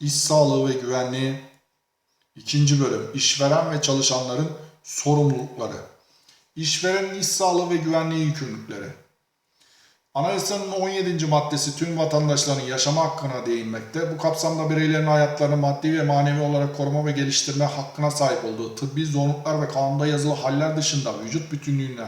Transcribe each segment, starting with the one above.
İş sağlığı ve güvenliği. İkinci bölüm. İşveren ve çalışanların sorumlulukları. İşverenin iş sağlığı ve güvenliği yükümlülükleri. Anayasanın 17. maddesi tüm vatandaşların yaşama hakkına değinmekte. Bu kapsamda bireylerin hayatlarını maddi ve manevi olarak koruma ve geliştirme hakkına sahip olduğu tıbbi zorunluluklar ve kanunda yazılı haller dışında vücut bütünlüğüne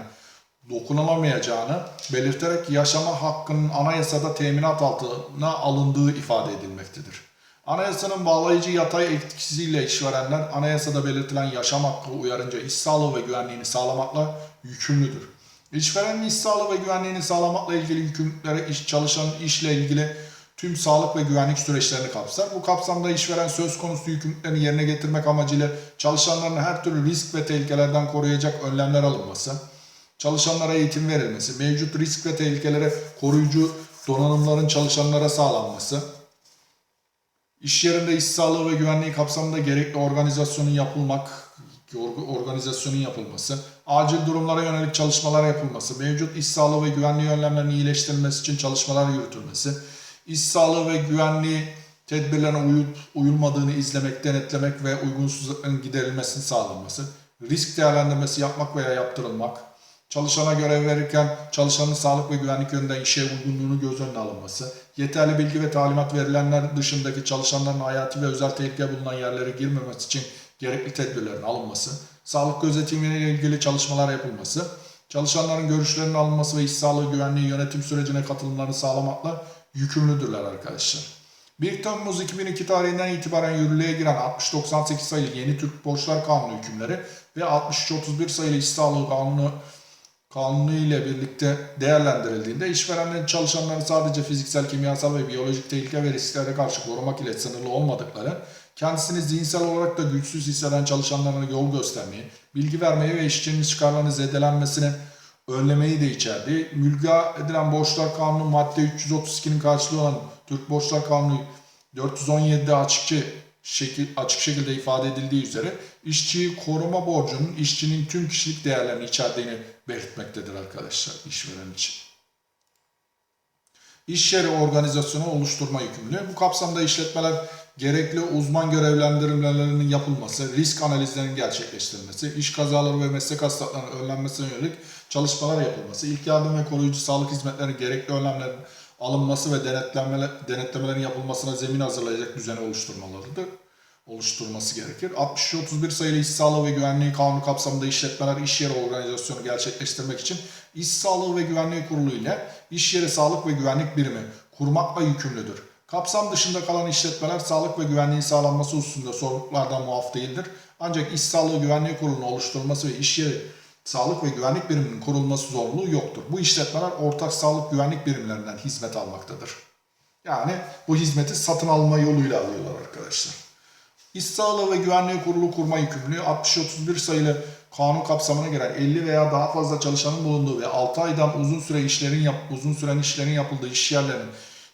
dokunulamayacağını belirterek yaşama hakkının anayasada teminat altına alındığı ifade edilmektedir. Anayasanın bağlayıcı yatay etkisiyle işverenler anayasada belirtilen yaşam hakkı uyarınca iş sağlığı ve güvenliğini sağlamakla yükümlüdür. İşverenin iş sağlığı ve güvenliğini sağlamakla ilgili yükümlülükleri iş çalışanın işle ilgili tüm sağlık ve güvenlik süreçlerini kapsar. Bu kapsamda işveren söz konusu yükümlülüklerini yerine getirmek amacıyla çalışanların her türlü risk ve tehlikelerden koruyacak önlemler alınması, çalışanlara eğitim verilmesi, mevcut risk ve tehlikelere koruyucu donanımların çalışanlara sağlanması, iş yerinde iş sağlığı ve güvenliği kapsamında gerekli organizasyonun yapılmak, org- organizasyonun yapılması, acil durumlara yönelik çalışmalar yapılması, mevcut iş sağlığı ve güvenliği önlemlerinin iyileştirilmesi için çalışmalar yürütülmesi, iş sağlığı ve güvenliği tedbirlerine uyup uyulmadığını izlemek, denetlemek ve uygunsuzlukların giderilmesini sağlanması, risk değerlendirmesi yapmak veya yaptırılmak, çalışana görev verirken çalışanın sağlık ve güvenlik yönünden işe uygunluğunu göz önüne alınması, yeterli bilgi ve talimat verilenler dışındaki çalışanların hayati ve özel tehlike bulunan yerlere girmemesi için gerekli tedbirlerin alınması, sağlık gözetimiyle ilgili çalışmalar yapılması, çalışanların görüşlerinin alınması ve iş sağlığı güvenliği yönetim sürecine katılımlarını sağlamakla yükümlüdürler arkadaşlar. 1 Temmuz 2002 tarihinden itibaren yürürlüğe giren 60-98 sayılı yeni Türk Borçlar Kanunu hükümleri ve 63-31 sayılı İş Sağlığı Kanunu kanunu ile birlikte değerlendirildiğinde işverenlerin çalışanları sadece fiziksel, kimyasal ve biyolojik tehlike ve risklere karşı korumak ile sınırlı olmadıkları, kendisini zihinsel olarak da güçsüz hisseden çalışanlarına yol göstermeyi, bilgi vermeyi ve işçinin çıkarlarını zedelenmesini önlemeyi de içerdi. Mülga edilen borçlar kanunu madde 332'nin karşılığı olan Türk Borçlar Kanunu 417'de açıkça şekil, açık şekilde ifade edildiği üzere işçiyi koruma borcunun işçinin tüm kişilik değerlerini içerdiğini belirtmektedir arkadaşlar işveren için. İş yeri organizasyonu oluşturma yükümlülüğü. Bu kapsamda işletmeler gerekli uzman görevlendirmelerinin yapılması, risk analizlerinin gerçekleştirilmesi, iş kazaları ve meslek hastalıklarının önlenmesine yönelik çalışmalar yapılması, ilk yardım ve koruyucu sağlık hizmetlerinin gerekli önlemlerin alınması ve denetlemeler, denetlemelerin yapılmasına zemin hazırlayacak düzeni oluşturmalarıdır oluşturması gerekir. 63-31 sayılı iş sağlığı ve güvenliği kanunu kapsamında işletmeler iş yeri organizasyonu gerçekleştirmek için iş sağlığı ve güvenliği kurulu ile iş yeri sağlık ve güvenlik birimi kurmakla yükümlüdür. Kapsam dışında kalan işletmeler sağlık ve güvenliğin sağlanması hususunda sorumluluklardan muaf değildir. Ancak iş sağlığı güvenliği kurulunun oluşturulması ve iş yeri sağlık ve güvenlik biriminin kurulması zorunluluğu yoktur. Bu işletmeler ortak sağlık güvenlik birimlerinden hizmet almaktadır. Yani bu hizmeti satın alma yoluyla alıyorlar arkadaşlar. İş Sağlığı ve Güvenliği Kurulu kurma yükümlülüğü 60-31 sayılı kanun kapsamına giren 50 veya daha fazla çalışanın bulunduğu ve 6 aydan uzun süre işlerin yap, uzun süren işlerin yapıldığı iş yerlerinin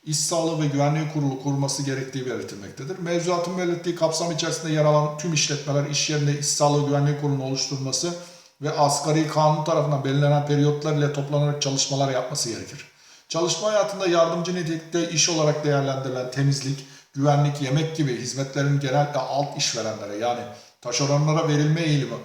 İş Sağlığı ve Güvenliği Kurulu kurması gerektiği belirtilmektedir. Mevzuatın belirttiği kapsam içerisinde yer alan tüm işletmeler iş yerinde İş Sağlığı Güvenliği Kurulu'nun oluşturulması ve asgari kanun tarafından belirlenen periyotlar ile toplanarak çalışmalar yapması gerekir. Çalışma hayatında yardımcı nitelikte iş olarak değerlendirilen temizlik, güvenlik, yemek gibi hizmetlerin genellikle alt işverenlere yani taşeronlara verilme eğilimi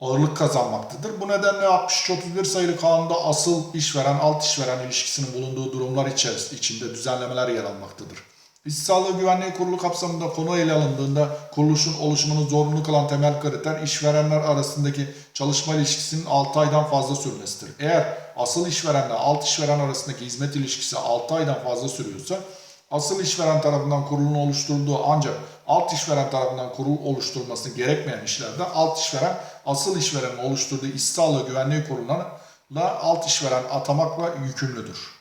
ağırlık kazanmaktadır. Bu nedenle 63-31 sayılı kanunda asıl işveren alt işveren ilişkisinin bulunduğu durumlar içerisinde içinde düzenlemeler yer almaktadır. İş Sağlığı Güvenliği Kurulu kapsamında konu ele alındığında kuruluşun oluşumunu zorunlu kılan temel kriter işverenler arasındaki çalışma ilişkisinin 6 aydan fazla sürmesidir. Eğer asıl işverenle alt işveren arasındaki hizmet ilişkisi 6 aydan fazla sürüyorsa asıl işveren tarafından kurulun oluşturulduğu ancak alt işveren tarafından kurul oluşturulması gerekmeyen işlerde alt işveren asıl işverenin oluşturduğu sağlığı güvenliği kuruluna alt işveren atamakla yükümlüdür.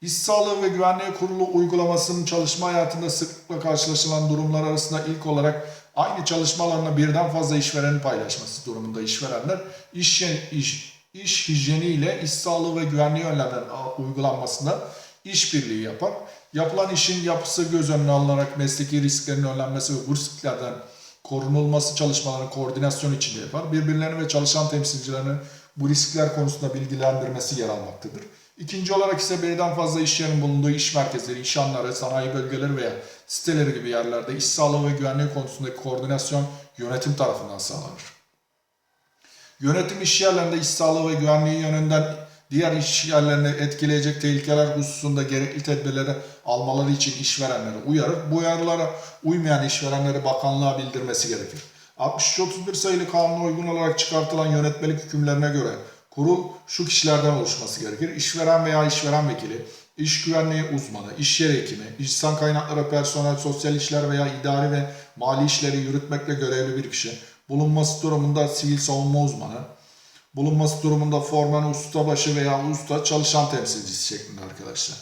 İş Sağlığı ve Güvenliği Kurulu uygulamasının çalışma hayatında sıklıkla karşılaşılan durumlar arasında ilk olarak aynı çalışma alanına birden fazla işverenin paylaşması durumunda işverenler iş, iş, iş hijyeni ile iş sağlığı ve güvenliği önlemlerinin uygulanmasında işbirliği yapar. Yapılan işin yapısı göz önüne alınarak mesleki risklerin önlenmesi ve bu risklerden korunulması çalışmalarının koordinasyon içinde yapar. Birbirlerini ve çalışan temsilcilerini bu riskler konusunda bilgilendirmesi yer almaktadır. İkinci olarak ise birden fazla iş yerinin bulunduğu iş merkezleri, iş sanayi bölgeleri veya siteleri gibi yerlerde iş sağlığı ve güvenliği konusundaki koordinasyon yönetim tarafından sağlanır. Yönetim iş yerlerinde iş sağlığı ve güvenliği yönünden diğer iş yerlerini etkileyecek tehlikeler hususunda gerekli tedbirleri almaları için işverenleri uyarır. Bu uyarılara uymayan işverenleri bakanlığa bildirmesi gerekir. 6331 sayılı kanuna uygun olarak çıkartılan yönetmelik hükümlerine göre kurul şu kişilerden oluşması gerekir. İşveren veya işveren vekili, iş güvenliği uzmanı, iş yeri hekimi, insan kaynakları personel, sosyal işler veya idari ve mali işleri yürütmekle görevli bir kişi, bulunması durumunda sivil savunma uzmanı, bulunması durumunda forman, ustabaşı veya usta çalışan temsilcisi şeklinde arkadaşlar.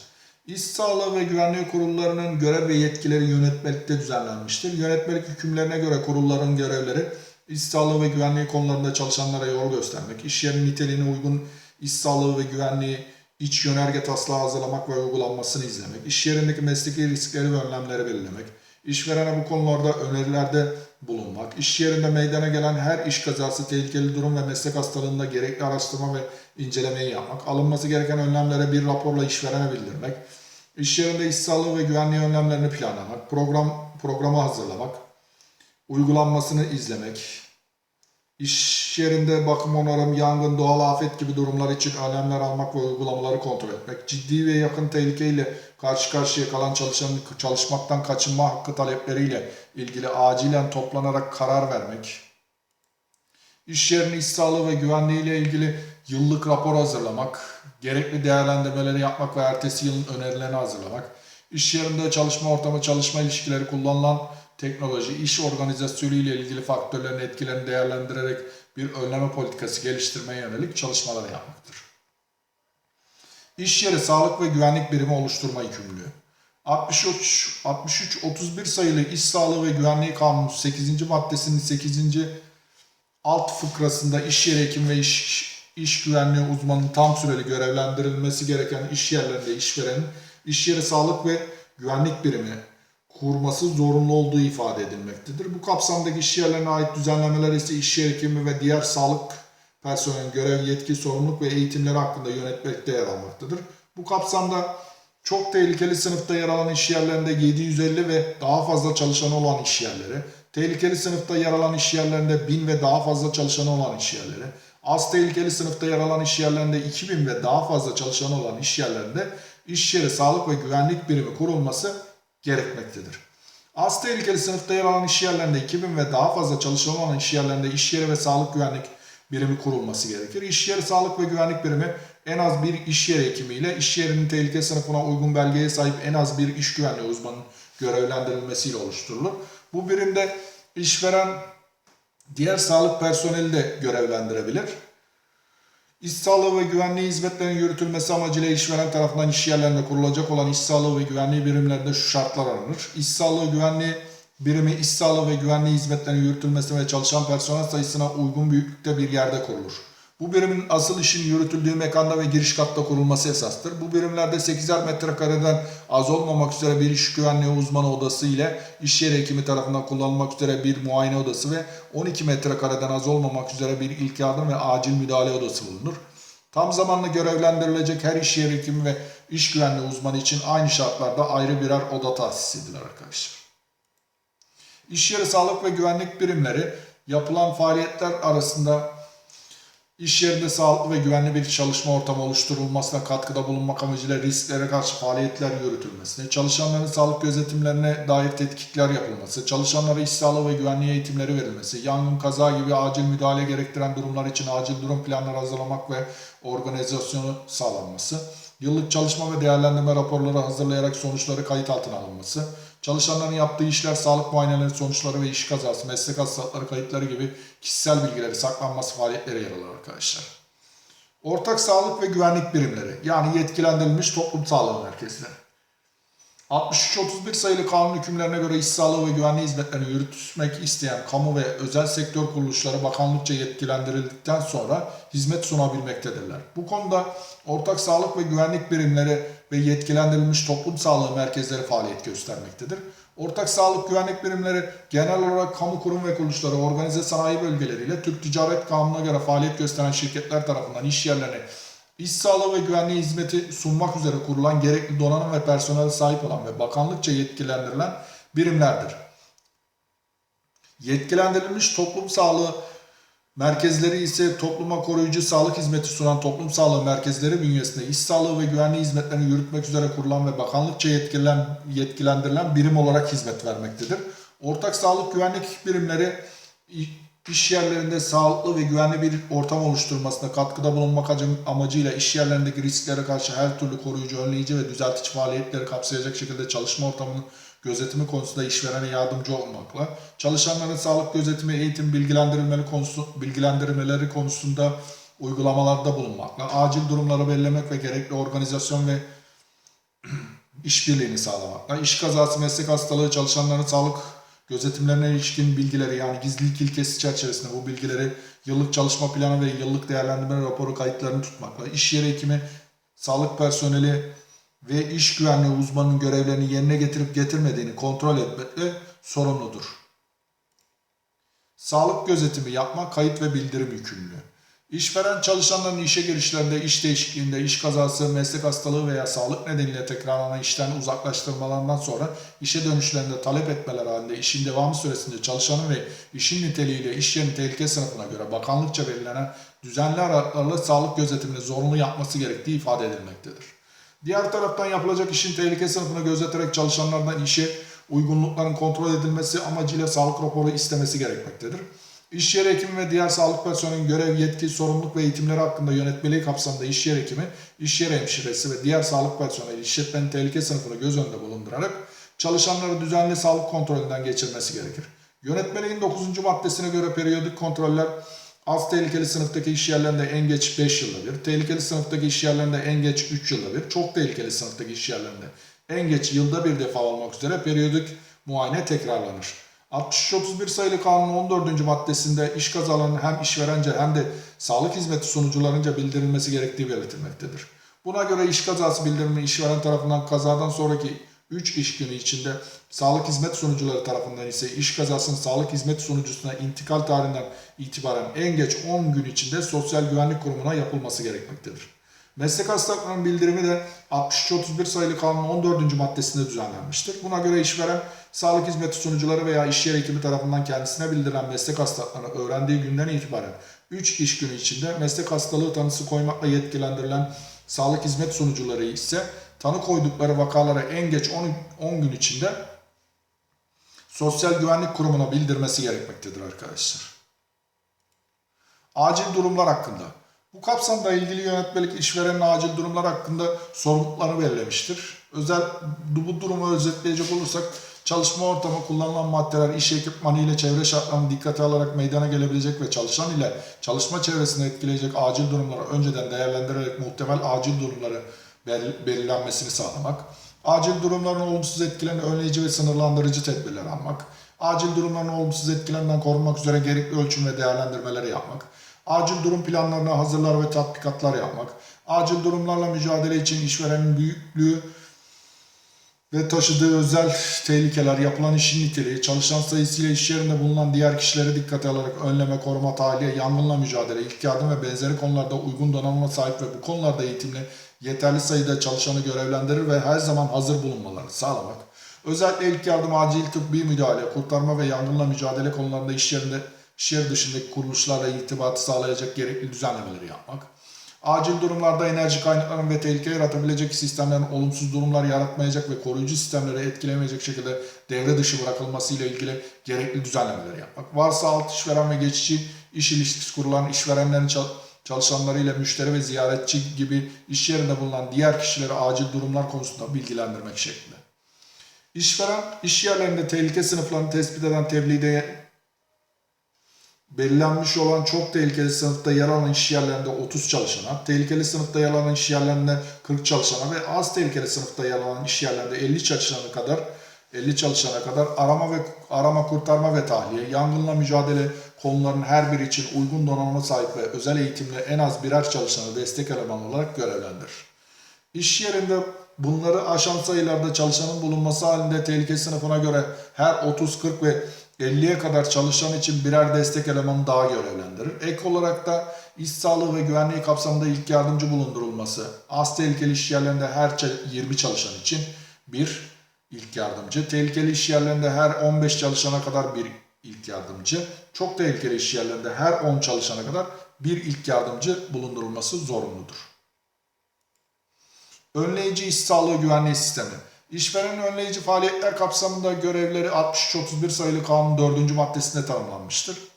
İş sağlığı ve güvenliği kurullarının görev ve yetkileri yönetmelikte düzenlenmiştir. Yönetmelik hükümlerine göre kurulların görevleri iş sağlığı ve güvenliği konularında çalışanlara yol göstermek, iş yerinin niteliğine uygun iş sağlığı ve güvenliği iç yönerge taslağı hazırlamak ve uygulanmasını izlemek, iş yerindeki mesleki riskleri ve önlemleri belirlemek, işverene bu konularda önerilerde bulunmak, iş yerinde meydana gelen her iş kazası, tehlikeli durum ve meslek hastalığında gerekli araştırma ve incelemeyi yapmak, alınması gereken önlemlere bir raporla işverene bildirmek, iş yerinde iş sağlığı ve güvenliği önlemlerini planlamak, program programı hazırlamak, uygulanmasını izlemek, iş yerinde bakım onarım, yangın, doğal afet gibi durumlar için önlemler almak ve uygulamaları kontrol etmek, ciddi ve yakın tehlikeyle karşı karşıya kalan çalışanın çalışmaktan kaçınma hakkı talepleriyle ilgili acilen toplanarak karar vermek, iş yerinin iş sağlığı ve güvenliği ile ilgili yıllık rapor hazırlamak, gerekli değerlendirmeleri yapmak ve ertesi yılın önerilerini hazırlamak, iş yerinde çalışma ortamı, çalışma ilişkileri kullanılan teknoloji, iş organizasyonu ile ilgili faktörlerin etkilerini değerlendirerek bir önleme politikası geliştirmeye yönelik çalışmalar yapmaktır. İş yeri sağlık ve güvenlik birimi oluşturma yükümlülüğü. 63 63 31 sayılı İş Sağlığı ve Güvenliği Kanunu 8. maddesinin 8. alt fıkrasında iş yeri hekim ve iş iş güvenliği uzmanının tam süreli görevlendirilmesi gereken iş yerlerinde işverenin iş yeri sağlık ve güvenlik birimi kurması zorunlu olduğu ifade edilmektedir. Bu kapsamdaki iş yerlerine ait düzenlemeler ise iş yeri hekimi ve diğer sağlık personelin görev, yetki, sorumluluk ve eğitimleri hakkında yönetmelikte yer almaktadır. Bu kapsamda çok tehlikeli sınıfta yer alan iş yerlerinde 750 ve daha fazla çalışanı olan iş yerleri, tehlikeli sınıfta yer alan iş yerlerinde 1000 ve daha fazla çalışanı olan iş yerleri, az tehlikeli sınıfta yer alan iş yerlerinde 2000 ve daha fazla çalışanı olan iş yerlerinde iş yeri sağlık ve güvenlik birimi kurulması gerekmektedir. Az tehlikeli sınıfta yer alan iş yerlerinde 2000 ve daha fazla çalışan olan iş yerlerinde iş yeri ve sağlık güvenlik birimi kurulması gerekir. İş yeri sağlık ve güvenlik birimi en az bir iş yeri hekimiyle iş yerinin tehlike sınıfına uygun belgeye sahip en az bir iş güvenliği uzmanının görevlendirilmesiyle oluşturulur. Bu birimde işveren diğer sağlık personeli de görevlendirebilir. İş sağlığı ve güvenliği hizmetlerinin yürütülmesi amacıyla işveren tarafından iş yerlerinde kurulacak olan iş sağlığı ve güvenliği birimlerinde şu şartlar aranır. İş sağlığı güvenliği birimi iş sağlığı ve güvenliği hizmetlerinin yürütülmesi ve çalışan personel sayısına uygun büyüklükte bir yerde kurulur. Bu birimin asıl işin yürütüldüğü mekanda ve giriş katta kurulması esastır. Bu birimlerde 8'er metrekareden az olmamak üzere bir iş güvenliği uzmanı odası ile iş yeri hekimi tarafından kullanılmak üzere bir muayene odası ve 12 metrekareden az olmamak üzere bir ilk yardım ve acil müdahale odası bulunur. Tam zamanlı görevlendirilecek her iş yeri hekimi ve iş güvenliği uzmanı için aynı şartlarda ayrı birer oda tahsis edilir arkadaşlar. İş yeri sağlık ve güvenlik birimleri yapılan faaliyetler arasında iş yerinde sağlıklı ve güvenli bir çalışma ortamı oluşturulmasına katkıda bulunmak amacıyla risklere karşı faaliyetler yürütülmesine, çalışanların sağlık gözetimlerine dair tetkikler yapılması, çalışanlara iş sağlığı ve güvenliği eğitimleri verilmesi, yangın, kaza gibi acil müdahale gerektiren durumlar için acil durum planları hazırlamak ve organizasyonu sağlanması, yıllık çalışma ve değerlendirme raporları hazırlayarak sonuçları kayıt altına alınması, çalışanların yaptığı işler, sağlık muayeneleri sonuçları ve iş kazası, meslek hastalıkları kayıtları gibi kişisel bilgileri saklanması faaliyetleri yer alır arkadaşlar. Ortak sağlık ve güvenlik birimleri yani yetkilendirilmiş toplum sağlığı merkezleri. 63-31 sayılı kanun hükümlerine göre iş sağlığı ve güvenliği hizmetlerini yürütmek isteyen kamu ve özel sektör kuruluşları bakanlıkça yetkilendirildikten sonra hizmet sunabilmektedirler. Bu konuda ortak sağlık ve güvenlik birimleri ve yetkilendirilmiş toplum sağlığı merkezleri faaliyet göstermektedir. Ortak sağlık güvenlik birimleri genel olarak kamu kurum ve kuruluşları, organize sanayi bölgeleriyle Türk Ticaret Kanunu'na göre faaliyet gösteren şirketler tarafından iş yerlerine İş sağlığı ve güvenliği hizmeti sunmak üzere kurulan gerekli donanım ve personele sahip olan ve bakanlıkça yetkilendirilen birimlerdir. Yetkilendirilmiş toplum sağlığı merkezleri ise topluma koruyucu sağlık hizmeti sunan toplum sağlığı merkezleri bünyesinde iş sağlığı ve güvenliği hizmetlerini yürütmek üzere kurulan ve bakanlıkça yetkilen, yetkilendirilen birim olarak hizmet vermektedir. Ortak sağlık güvenlik birimleri iş yerlerinde sağlıklı ve güvenli bir ortam oluşturmasına katkıda bulunmak acı- amacıyla iş yerlerindeki risklere karşı her türlü koruyucu, önleyici ve düzeltici faaliyetleri kapsayacak şekilde çalışma ortamının gözetimi konusunda işverene yardımcı olmakla, çalışanların sağlık gözetimi, eğitim, bilgilendirilmeleri, konusu, bilgilendirmeleri konusunda uygulamalarda bulunmakla, acil durumları belirlemek ve gerekli organizasyon ve işbirliğini sağlamakla, iş kazası, meslek hastalığı, çalışanların sağlık gözetimlerine ilişkin bilgileri yani gizlilik ilkesi çerçevesinde bu bilgileri yıllık çalışma planı ve yıllık değerlendirme raporu kayıtlarını tutmakla, iş yeri hekimi, sağlık personeli ve iş güvenliği uzmanının görevlerini yerine getirip getirmediğini kontrol etmekle sorumludur. Sağlık gözetimi yapma, kayıt ve bildirim yükümlülüğü. İşveren çalışanların işe girişlerinde, iş değişikliğinde, iş kazası, meslek hastalığı veya sağlık nedeniyle tekrarlanan işten uzaklaştırmalarından sonra işe dönüşlerinde talep etmeler halinde işin devamı süresince çalışanın ve işin niteliğiyle iş yerinin tehlike sınıfına göre bakanlıkça belirlenen düzenli aralıklarla sağlık gözetimini zorunlu yapması gerektiği ifade edilmektedir. Diğer taraftan yapılacak işin tehlike sınıfını gözeterek çalışanlardan işe uygunlukların kontrol edilmesi amacıyla sağlık raporu istemesi gerekmektedir. İş yeri hekimi ve diğer sağlık personelinin görev, yetki, sorumluluk ve eğitimleri hakkında yönetmeliği kapsamında iş yeri hekimi, iş yeri hemşiresi ve diğer sağlık personeli işletmenin tehlike sınıfını göz önünde bulundurarak çalışanları düzenli sağlık kontrolünden geçirmesi gerekir. Yönetmeliğin 9. maddesine göre periyodik kontroller az tehlikeli sınıftaki iş yerlerinde en geç 5 yılda bir, tehlikeli sınıftaki iş yerlerinde en geç 3 yılda bir, çok tehlikeli sınıftaki iş yerlerinde en geç yılda bir defa olmak üzere periyodik muayene tekrarlanır. 6331 sayılı kanunun 14. maddesinde iş kazalarının hem işverence hem de sağlık hizmeti sunucularınca bildirilmesi gerektiği belirtilmektedir. Buna göre iş kazası bildirimi işveren tarafından kazadan sonraki 3 iş günü içinde sağlık hizmet sunucuları tarafından ise iş kazasının sağlık hizmet sunucusuna intikal tarihinden itibaren en geç 10 gün içinde Sosyal Güvenlik Kurumu'na yapılması gerekmektedir. Meslek hastalıklarının bildirimi de 6331 sayılı kanunun 14. maddesinde düzenlenmiştir. Buna göre işveren sağlık hizmeti sunucuları veya iş yeri ekibi tarafından kendisine bildirilen meslek hastalıklarını öğrendiği günden itibaren 3 iş günü içinde meslek hastalığı tanısı koymakla yetkilendirilen sağlık hizmet sunucuları ise tanı koydukları vakalara en geç 10, 10 gün içinde Sosyal Güvenlik Kurumu'na bildirmesi gerekmektedir arkadaşlar. Acil durumlar hakkında. Bu kapsamda ilgili yönetmelik işverenin acil durumlar hakkında sorumluluklarını belirlemiştir. Özel bu durumu özetleyecek olursak çalışma ortamı kullanılan maddeler iş ekipmanı ile çevre şartlarını dikkate alarak meydana gelebilecek ve çalışan ile çalışma çevresini etkileyecek acil durumları önceden değerlendirerek muhtemel acil durumları belirlenmesini sağlamak, acil durumların olumsuz etkilerini önleyici ve sınırlandırıcı tedbirler almak, acil durumların olumsuz etkilerinden korunmak üzere gerekli ölçüm ve değerlendirmeleri yapmak, acil durum planlarını hazırlar ve tatbikatlar yapmak, acil durumlarla mücadele için işverenin büyüklüğü ve taşıdığı özel tehlikeler, yapılan işin niteliği, çalışan sayısıyla iş yerinde bulunan diğer kişileri dikkate alarak önleme, koruma, tahliye, yangınla mücadele, ilk yardım ve benzeri konularda uygun donanıma sahip ve bu konularda eğitimli yeterli sayıda çalışanı görevlendirir ve her zaman hazır bulunmalarını sağlamak. Özellikle ilk yardım, acil tıbbi müdahale, kurtarma ve yangınla mücadele konularında iş yerinde, iş yeri dışındaki kuruluşlarla irtibatı sağlayacak gerekli düzenlemeleri yapmak. Acil durumlarda enerji kaynaklarının ve tehlike yaratabilecek sistemlerin olumsuz durumlar yaratmayacak ve koruyucu sistemleri etkilemeyecek şekilde devre dışı bırakılması ile ilgili gerekli düzenlemeleri yapmak. Varsa alt işveren ve geçici iş ilişkisi kurulan işverenlerin çal- çalışanlarıyla müşteri ve ziyaretçi gibi iş yerinde bulunan diğer kişileri acil durumlar konusunda bilgilendirmek şeklinde. İşveren, iş yerlerinde tehlike sınıflarını tespit eden tebliğde belirlenmiş olan çok tehlikeli sınıfta yer alan iş yerlerinde 30 çalışana, tehlikeli sınıfta yer alan iş yerlerinde 40 çalışana ve az tehlikeli sınıfta yer alan iş yerlerinde 50 çalışana kadar 50 çalışana kadar arama ve arama kurtarma ve tahliye, yangınla mücadele konularının her biri için uygun donanıma sahip ve özel eğitimli en az birer çalışanı destek eleman olarak görevlendirir. İş yerinde bunları aşan sayılarda çalışanın bulunması halinde tehlike sınıfına göre her 30, 40 ve 50'ye kadar çalışan için birer destek elemanı daha görevlendirir. Ek olarak da iş sağlığı ve güvenliği kapsamında ilk yardımcı bulundurulması. Az tehlikeli iş yerlerinde her ça- 20 çalışan için bir ilk yardımcı. Tehlikeli iş yerlerinde her 15 çalışana kadar bir ilk yardımcı. Çok tehlikeli iş yerlerinde her 10 çalışana kadar bir ilk yardımcı bulundurulması zorunludur. Önleyici iş sağlığı güvenliği sistemi. İşverenin önleyici faaliyetler kapsamında görevleri 6331 sayılı kanun 4. maddesinde tanımlanmıştır.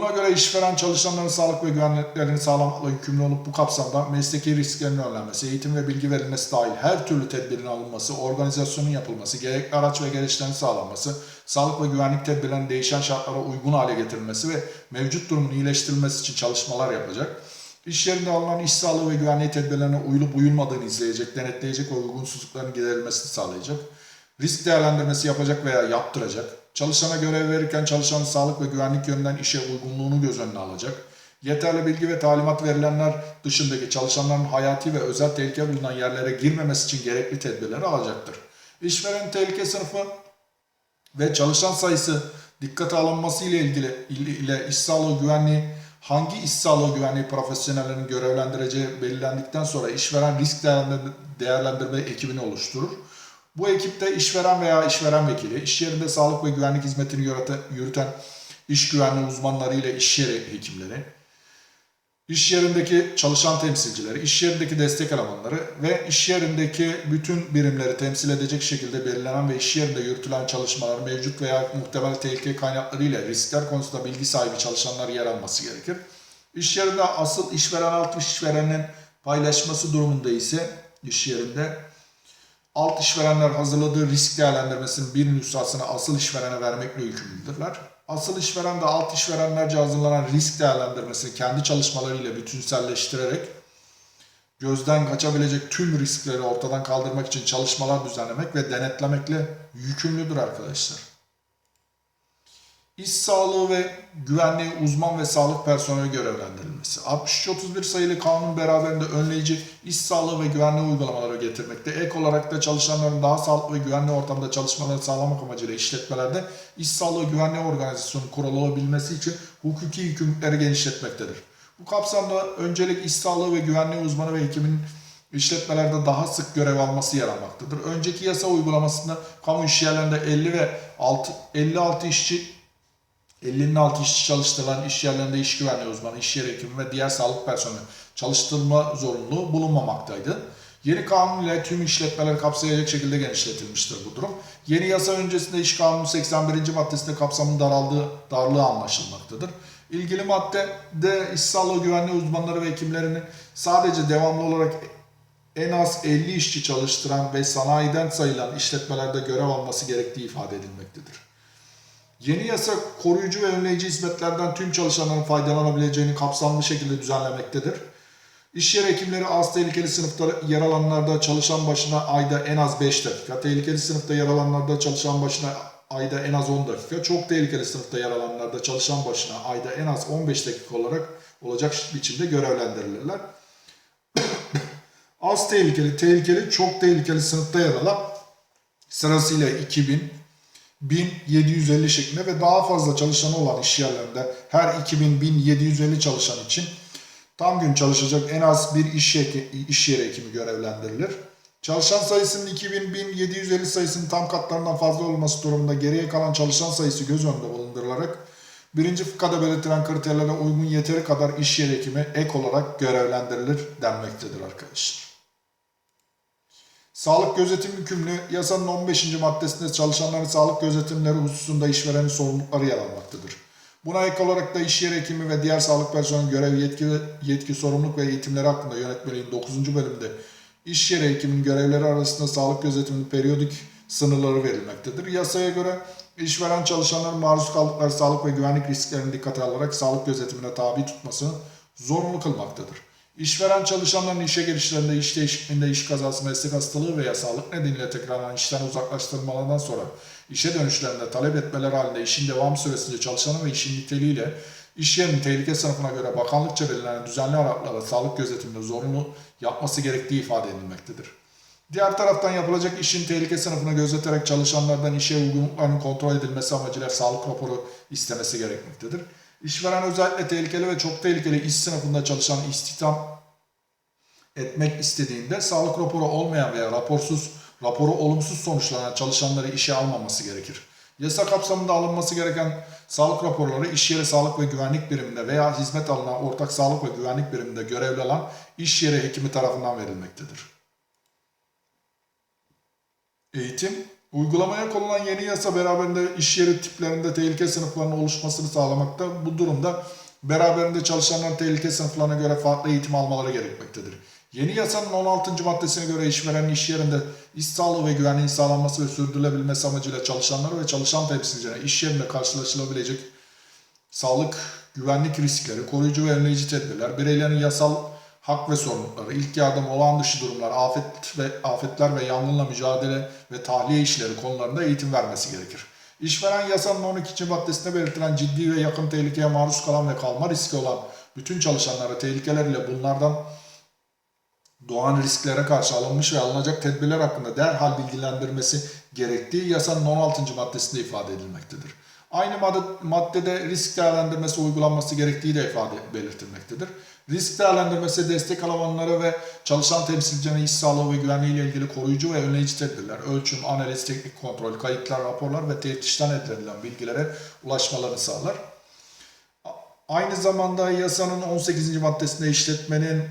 Buna göre işveren çalışanların sağlık ve güvenliklerini sağlamakla yükümlü olup bu kapsamda mesleki risklerin önlenmesi, eğitim ve bilgi verilmesi dahil her türlü tedbirin alınması, organizasyonun yapılması, gerekli araç ve gereçlerin sağlanması, sağlık ve güvenlik tedbirlerinin değişen şartlara uygun hale getirilmesi ve mevcut durumun iyileştirilmesi için çalışmalar yapacak. İş yerinde alınan iş sağlığı ve güvenliği tedbirlerine uyulup uyulmadığını izleyecek, denetleyecek ve uygunsuzlukların giderilmesini sağlayacak. Risk değerlendirmesi yapacak veya yaptıracak. Çalışana görev verirken çalışanın sağlık ve güvenlik yönünden işe uygunluğunu göz önüne alacak. Yeterli bilgi ve talimat verilenler dışındaki çalışanların hayati ve özel tehlike bulunan yerlere girmemesi için gerekli tedbirleri alacaktır. İşveren tehlike sınıfı ve çalışan sayısı dikkate alınması ile ilgili ile iş sağlığı güvenliği hangi iş sağlığı güvenliği profesyonellerinin görevlendireceği belirlendikten sonra işveren risk değerlendirme, ekibini oluşturur. Bu ekipte işveren veya işveren vekili, iş yerinde sağlık ve güvenlik hizmetini yürüten, iş güvenliği uzmanları ile iş yeri hekimleri, iş yerindeki çalışan temsilcileri, iş yerindeki destek elemanları ve iş yerindeki bütün birimleri temsil edecek şekilde belirlenen ve iş yerinde yürütülen çalışmalar mevcut veya muhtemel tehlike kaynakları ile riskler konusunda bilgi sahibi çalışanlar yer alması gerekir. İş yerinde asıl işveren alt işverenin paylaşması durumunda ise iş yerinde alt işverenler hazırladığı risk değerlendirmesinin bir nüshasını asıl işverene vermekle yükümlüdürler. Asıl işveren de alt işverenlerce hazırlanan risk değerlendirmesini kendi çalışmalarıyla bütünselleştirerek gözden kaçabilecek tüm riskleri ortadan kaldırmak için çalışmalar düzenlemek ve denetlemekle yükümlüdür arkadaşlar. İş sağlığı ve güvenliği uzman ve sağlık personeli görevlendirilmesi. 6331 sayılı kanun beraberinde önleyici iş sağlığı ve güvenliği uygulamaları getirmekte. Ek olarak da çalışanların daha sağlıklı ve güvenli ortamda çalışmalarını sağlamak amacıyla işletmelerde iş sağlığı güvenliği organizasyonu kurulabilmesi için hukuki yükümlülükleri genişletmektedir. Bu kapsamda öncelik iş sağlığı ve güvenliği uzmanı ve hekiminin işletmelerde daha sık görev alması yer almaktadır. Önceki yasa uygulamasında kamu iş yerlerinde 50 ve 6, 56 işçi 50'nin altı işçi çalıştırılan iş yerlerinde iş güvenliği uzmanı, iş yeri hekimi ve diğer sağlık personeli çalıştırma zorunluluğu bulunmamaktaydı. Yeni kanun ile tüm işletmeleri kapsayacak şekilde genişletilmiştir bu durum. Yeni yasa öncesinde iş kanunu 81. maddesinde kapsamın daraldığı darlığı anlaşılmaktadır. İlgili maddede iş sağlığı güvenliği uzmanları ve hekimlerinin sadece devamlı olarak en az 50 işçi çalıştıran ve sanayiden sayılan işletmelerde görev alması gerektiği ifade edilmektedir. Yeni yasa koruyucu ve önleyici hizmetlerden tüm çalışanların faydalanabileceğini kapsamlı şekilde düzenlemektedir. İş yeri hekimleri az tehlikeli sınıfta yer alanlarda çalışan başına ayda en az 5 dakika, tehlikeli sınıfta yer alanlarda çalışan başına ayda en az 10 dakika, çok tehlikeli sınıfta yer alanlarda çalışan başına ayda en az 15 dakika olarak olacak biçimde görevlendirilirler. az tehlikeli, tehlikeli, çok tehlikeli sınıfta yer alan sırasıyla 2000, 1750 şeklinde ve daha fazla çalışanı olan iş yerlerinde her 2000-1750 çalışan için tam gün çalışacak en az bir iş, yeri, iş yeri hekimi görevlendirilir. Çalışan sayısının 2000-1750 sayısının tam katlarından fazla olması durumunda geriye kalan çalışan sayısı göz önünde bulundurularak birinci fıkrada belirtilen kriterlere uygun yeteri kadar iş yeri hekimi ek olarak görevlendirilir denmektedir arkadaşlar. Sağlık gözetim yükümlü yasanın 15. maddesinde çalışanların sağlık gözetimleri hususunda işverenin sorumlulukları yer almaktadır. Buna ek olarak da iş yeri hekimi ve diğer sağlık personeli görev yetki, yetki sorumluluk ve eğitimleri hakkında yönetmeliğin 9. bölümünde iş yeri hekiminin görevleri arasında sağlık gözetiminin periyodik sınırları verilmektedir. Yasaya göre işveren çalışanların maruz kaldıkları sağlık ve güvenlik risklerini dikkate alarak sağlık gözetimine tabi tutmasını zorunlu kılmaktadır. İşveren çalışanların işe girişlerinde, iş değişikliğinde, iş kazası, meslek hastalığı veya sağlık nedeniyle tekrardan işten uzaklaştırılmalarından sonra işe dönüşlerinde talep etmeler halinde işin devam süresince çalışanın ve işin niteliğiyle iş yerinin tehlike sınıfına göre bakanlıkça belirlenen düzenli aralıklarla sağlık gözetiminde zorunlu yapması gerektiği ifade edilmektedir. Diğer taraftan yapılacak işin tehlike sınıfını gözeterek çalışanlardan işe uygunluklarının kontrol edilmesi amacıyla sağlık raporu istemesi gerekmektedir. İşveren özellikle tehlikeli ve çok tehlikeli iş sınıfında çalışan istihdam etmek istediğinde sağlık raporu olmayan veya raporsuz, raporu olumsuz sonuçlanan çalışanları işe almaması gerekir. Yasa kapsamında alınması gereken sağlık raporları iş yeri sağlık ve güvenlik biriminde veya hizmet alınan ortak sağlık ve güvenlik biriminde görevli olan iş yeri hekimi tarafından verilmektedir. Eğitim, uygulamaya konulan yeni yasa beraberinde iş yeri tiplerinde tehlike sınıflarının oluşmasını sağlamakta. Bu durumda beraberinde çalışanların tehlike sınıflarına göre farklı eğitim almaları gerekmektedir. Yeni yasanın 16. maddesine göre işverenin iş yerinde iş sağlığı ve güvenliğin sağlanması ve sürdürülebilmesi amacıyla çalışanları ve çalışan temsilcilerine iş yerinde karşılaşılabilecek sağlık, güvenlik riskleri, koruyucu ve önleyici tedbirler, bireylerin yasal hak ve sorumlulukları, ilk yardım, olağan dışı durumlar, afet ve afetler ve yangınla mücadele ve tahliye işleri konularında eğitim vermesi gerekir. İşveren yasanın 12. maddesinde belirtilen ciddi ve yakın tehlikeye maruz kalan ve kalma riski olan bütün çalışanlara tehlikeler ile bunlardan doğan risklere karşı alınmış ve alınacak tedbirler hakkında derhal bilgilendirmesi gerektiği yasanın 16. maddesinde ifade edilmektedir. Aynı madde, maddede risk değerlendirmesi uygulanması gerektiği de ifade belirtilmektedir. Risk değerlendirmesi destek alanlara ve çalışan temsilcilerine iş sağlığı ve güvenliği ile ilgili koruyucu ve önleyici tedbirler, ölçüm, analiz, teknik kontrol, kayıtlar, raporlar ve teftişten elde edilen bilgilere ulaşmalarını sağlar. Aynı zamanda yasanın 18. maddesinde işletmenin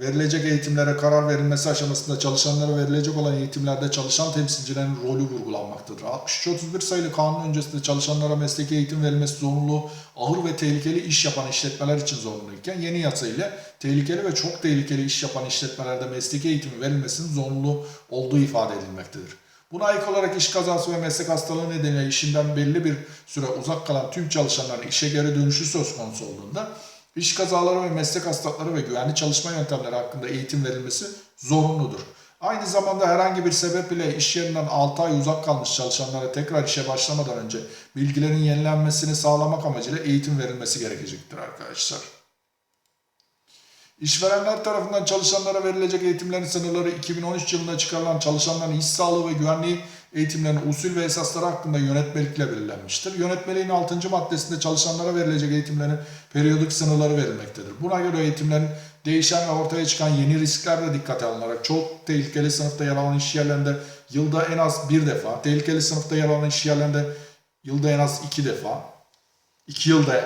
verilecek eğitimlere karar verilmesi aşamasında çalışanlara verilecek olan eğitimlerde çalışan temsilcilerin rolü vurgulanmaktadır. 6331 sayılı kanun öncesinde çalışanlara mesleki eğitim verilmesi zorunlu, ağır ve tehlikeli iş yapan işletmeler için zorunluyken yeni yasa ile tehlikeli ve çok tehlikeli iş yapan işletmelerde mesleki eğitimi verilmesinin zorunlu olduğu ifade edilmektedir. Buna ek olarak iş kazası ve meslek hastalığı nedeniyle işinden belli bir süre uzak kalan tüm çalışanların işe geri dönüşü söz konusu olduğunda İş kazaları ve meslek hastalıkları ve güvenli çalışma yöntemleri hakkında eğitim verilmesi zorunludur. Aynı zamanda herhangi bir sebep ile iş yerinden 6 ay uzak kalmış çalışanlara tekrar işe başlamadan önce bilgilerin yenilenmesini sağlamak amacıyla eğitim verilmesi gerekecektir arkadaşlar. İşverenler tarafından çalışanlara verilecek eğitimlerin sınırları 2013 yılında çıkarılan çalışanların iş sağlığı ve güvenliği eğitimlerinin usul ve esasları hakkında yönetmelikle belirlenmiştir. Yönetmeliğin 6. maddesinde çalışanlara verilecek eğitimlerin periyodik sınırları verilmektedir. Buna göre eğitimlerin değişen ve ortaya çıkan yeni riskler de dikkate alınarak çok tehlikeli sınıfta yer alan iş yerlerinde yılda en az bir defa, tehlikeli sınıfta yer alan iş yerlerinde yılda en az iki defa, iki yılda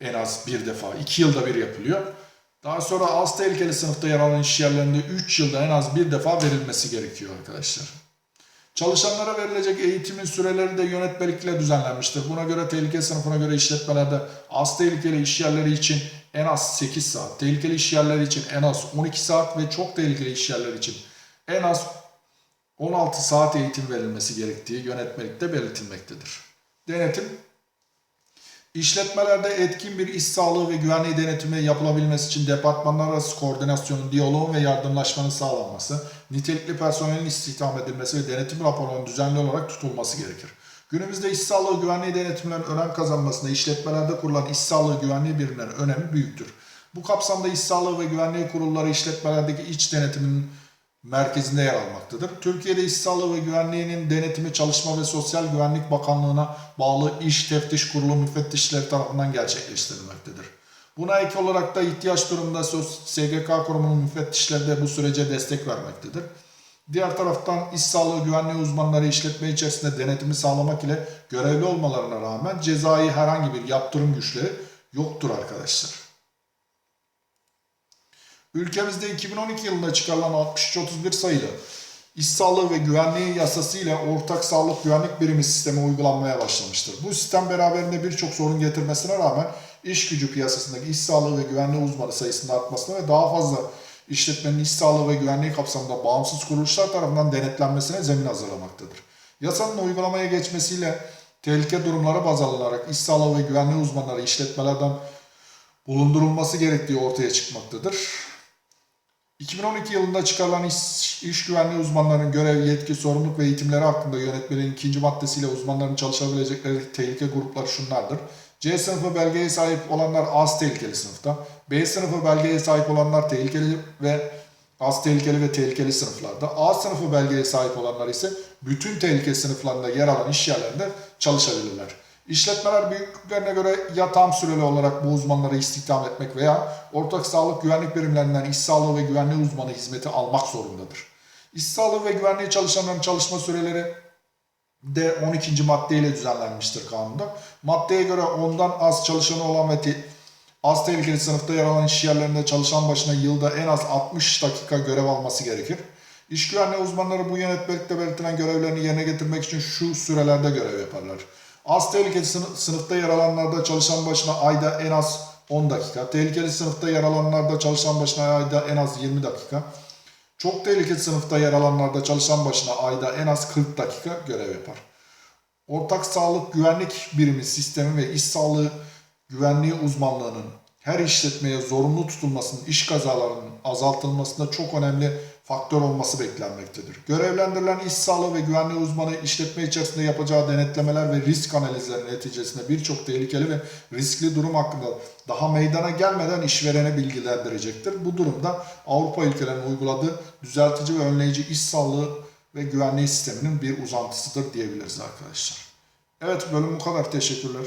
en az bir defa, iki yılda bir yapılıyor. Daha sonra az tehlikeli sınıfta yer alan iş yerlerinde 3 yılda en az bir defa verilmesi gerekiyor arkadaşlar. Çalışanlara verilecek eğitimin süreleri de yönetmelikle düzenlenmiştir. Buna göre tehlike sınıfına göre işletmelerde az tehlikeli iş yerleri için en az 8 saat, tehlikeli iş yerleri için en az 12 saat ve çok tehlikeli iş yerleri için en az 16 saat eğitim verilmesi gerektiği yönetmelikte belirtilmektedir. Denetim İşletmelerde etkin bir iş sağlığı ve güvenliği denetimi yapılabilmesi için departmanlar arası koordinasyonun, diyaloğun ve yardımlaşmanın sağlanması, nitelikli personelin istihdam edilmesi ve denetim raporlarının düzenli olarak tutulması gerekir. Günümüzde iş sağlığı güvenliği denetimlerinin önem kazanmasında işletmelerde kurulan iş sağlığı güvenliği birimlerinin önemi büyüktür. Bu kapsamda iş sağlığı ve güvenliği kurulları işletmelerdeki iç denetimin merkezinde yer almaktadır. Türkiye'de İş Sağlığı ve Güvenliği'nin denetimi Çalışma ve Sosyal Güvenlik Bakanlığı'na bağlı İş Teftiş Kurulu müfettişleri tarafından gerçekleştirilmektedir. Buna ek olarak da ihtiyaç durumunda SGK kurumunun müfettişleri de bu sürece destek vermektedir. Diğer taraftan iş sağlığı güvenliği uzmanları işletme içerisinde denetimi sağlamak ile görevli olmalarına rağmen cezai herhangi bir yaptırım güçleri yoktur arkadaşlar. Ülkemizde 2012 yılında çıkarılan 6331 sayılı İş Sağlığı ve Güvenliği Yasası ile Ortak Sağlık Güvenlik Birimi sistemi uygulanmaya başlamıştır. Bu sistem beraberinde birçok sorun getirmesine rağmen iş gücü piyasasındaki iş sağlığı ve güvenliği uzmanı sayısının artmasına ve daha fazla işletmenin iş sağlığı ve güvenliği kapsamında bağımsız kuruluşlar tarafından denetlenmesine zemin hazırlamaktadır. Yasanın uygulamaya geçmesiyle tehlike durumlara baz alınarak iş sağlığı ve güvenliği uzmanları işletmelerden bulundurulması gerektiği ortaya çıkmaktadır. 2012 yılında çıkarılan iş, iş güvenliği uzmanlarının görev, yetki, sorumluluk ve eğitimleri hakkında yönetmeliğin ikinci maddesiyle uzmanların çalışabilecekleri tehlike grupları şunlardır. C sınıfı belgeye sahip olanlar az tehlikeli sınıfta. B sınıfı belgeye sahip olanlar tehlikeli ve az tehlikeli ve tehlikeli sınıflarda. A sınıfı belgeye sahip olanlar ise bütün tehlike sınıflarında yer alan iş yerlerinde çalışabilirler. İşletmeler büyüklüklerine göre ya tam süreli olarak bu uzmanları istihdam etmek veya ortak sağlık güvenlik birimlerinden iş sağlığı ve güvenliği uzmanı hizmeti almak zorundadır. İş sağlığı ve güvenliği çalışanların çalışma süreleri de 12. maddeyle düzenlenmiştir kanunda. Maddeye göre ondan az çalışanı olan ve az tehlikeli sınıfta yer alan iş yerlerinde çalışan başına yılda en az 60 dakika görev alması gerekir. İş güvenliği uzmanları bu yönetmelikte belirtilen görevlerini yerine getirmek için şu sürelerde görev yaparlar. Az tehlikeli sınıf- sınıfta yer alanlarda çalışan başına ayda en az 10 dakika, tehlikeli sınıfta yer alanlarda çalışan başına ayda en az 20 dakika, çok tehlikeli sınıfta yer alanlarda çalışan başına ayda en az 40 dakika görev yapar. Ortak sağlık güvenlik birimi sistemi ve iş sağlığı güvenliği uzmanlığının her işletmeye zorunlu tutulmasının iş kazalarının azaltılmasında çok önemli faktör olması beklenmektedir. Görevlendirilen iş sağlığı ve güvenliği uzmanı işletme içerisinde yapacağı denetlemeler ve risk analizleri neticesinde birçok tehlikeli ve riskli durum hakkında daha meydana gelmeden işverene bilgilendirecektir. Bu durumda Avrupa ülkelerinin uyguladığı düzeltici ve önleyici iş sağlığı ve güvenliği sisteminin bir uzantısıdır diyebiliriz arkadaşlar. Evet bölüm bu kadar. Teşekkürler.